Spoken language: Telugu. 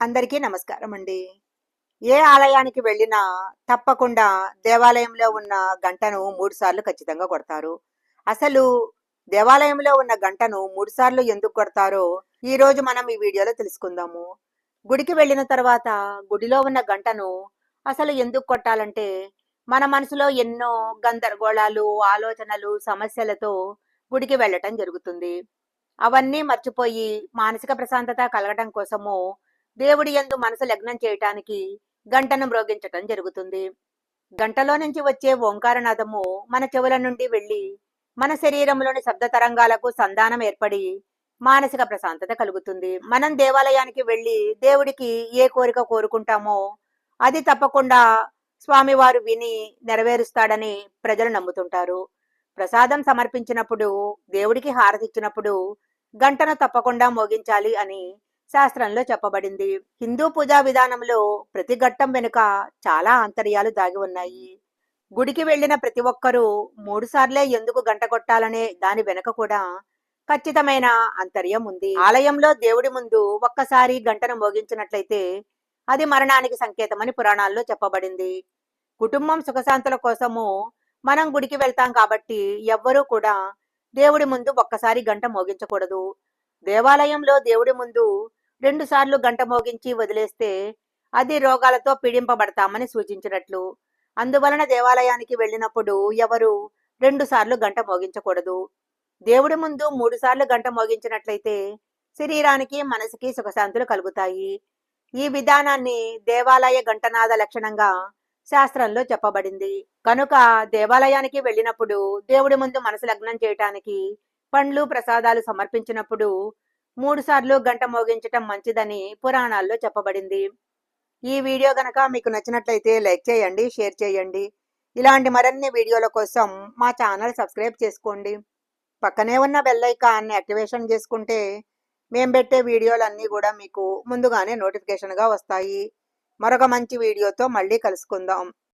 అందరికీ నమస్కారం అండి. ఏ ఆలయానికి వెళ్ళినా తప్పకుండా దేవాలయంలో ఉన్న గంటను మూడు సార్లు ఖచ్చితంగా కొడతారు. అసలు దేవాలయంలో ఉన్న గంటను మూడు సార్లు ఎందుకు కొడతారో ఈ రోజు మనం ఈ వీడియోలో తెలుసుకుందాము. గుడికి వెళ్ళిన తర్వాత గుడిలో ఉన్న గంటను అసలు ఎందుకు కొట్టాలంటే మన మనసులో ఎన్నో గందరగోళాలు ఆలోచనలు సమస్యలతో గుడికి వెళ్ళటం జరుగుతుంది. అవన్నీ మర్చిపోయి మానసిక ప్రశాంతత కలగటం కోసము దేవుడి యందు మనసు లగ్నం చేయటానికి గంటను మ్రోగించటం జరుగుతుంది. గంటలో నుంచి వచ్చే ఓంకారనాదము మన చెవుల నుండి వెళ్ళి మన శరీరంలోని శబ్ద తరంగాలకు సంధానం ఏర్పడి మానసిక ప్రశాంతత కలుగుతుంది. మనం దేవాలయానికి వెళ్ళి దేవుడికి ఏ కోరిక కోరుకుంటామో అది తప్పకుండా స్వామివారు విని నెరవేరుస్తాడని ప్రజలు నమ్ముతుంటారు. ప్రసాదం సమర్పించినప్పుడు దేవుడికి హారతిచ్చినప్పుడు గంటను తప్పకుండా మోగించాలి అని శాస్త్రంలో చెప్పబడింది. హిందూ పూజా విధానంలో ప్రతి ఘట్టం వెనుక చాలా ఆంతర్యాలు దాగి ఉన్నాయి. గుడికి వెళ్ళిన ప్రతి ఒక్కరూ మూడు సార్లే ఎందుకు గంట కొట్టాలనే దాని వెనుక కూడా ఖచ్చితమైన అంతర్యం ఉంది. ఆలయంలో దేవుడి ముందు ఒక్కసారి గంటను మోగించినట్లయితే అది మరణానికి సంకేతమని పురాణాల్లో చెప్పబడింది. కుటుంబం సుఖశాంతుల కోసము మనం గుడికి వెళ్తాం కాబట్టి ఎవ్వరూ కూడా దేవుడి ముందు ఒక్కసారి గంట మోగించకూడదు. దేవాలయంలో దేవుడి ముందు రెండు సార్లు గంట మోగించి వదిలేస్తే అది రోగాలతో పీడింపబడతామని సూచించినట్లు. అందువలన దేవాలయానికి వెళ్ళినప్పుడు ఎవరు రెండుసార్లు గంట మోగించకూడదు. దేవుడి ముందు మూడుసార్లు గంట మోగించినట్లయితే శరీరానికి మనసుకి సుఖశాంతులు కలుగుతాయి. ఈ విధానాన్ని దేవాలయ గంటనాద లక్షణంగా శాస్త్రంలో చెప్పబడింది. కనుక దేవాలయానికి వెళ్ళినప్పుడు దేవుడి ముందు మనసు లగ్నం చేయటానికి పండ్లు ప్రసాదాలు సమర్పించినప్పుడు మూడు సార్లు గంట మోగించటం మంచిదని పురాణాల్లో చెప్పబడింది. ఈ వీడియో గనక మీకు నచ్చినట్లయితే లైక్ చేయండి షేర్ చేయండి. ఇలాంటి మరిన్ని వీడియోల కోసం మా ఛానల్ సబ్స్క్రైబ్ చేసుకోండి. పక్కనే ఉన్న బెల్ ఐకాన్ని యాక్టివేషన్ చేసుకుంటే మేము పెట్టే వీడియోలన్నీ కూడా మీకు ముందుగానే నోటిఫికేషన్గా వస్తాయి. మరొక మంచి వీడియోతో మళ్ళీ కలుసుకుందాం.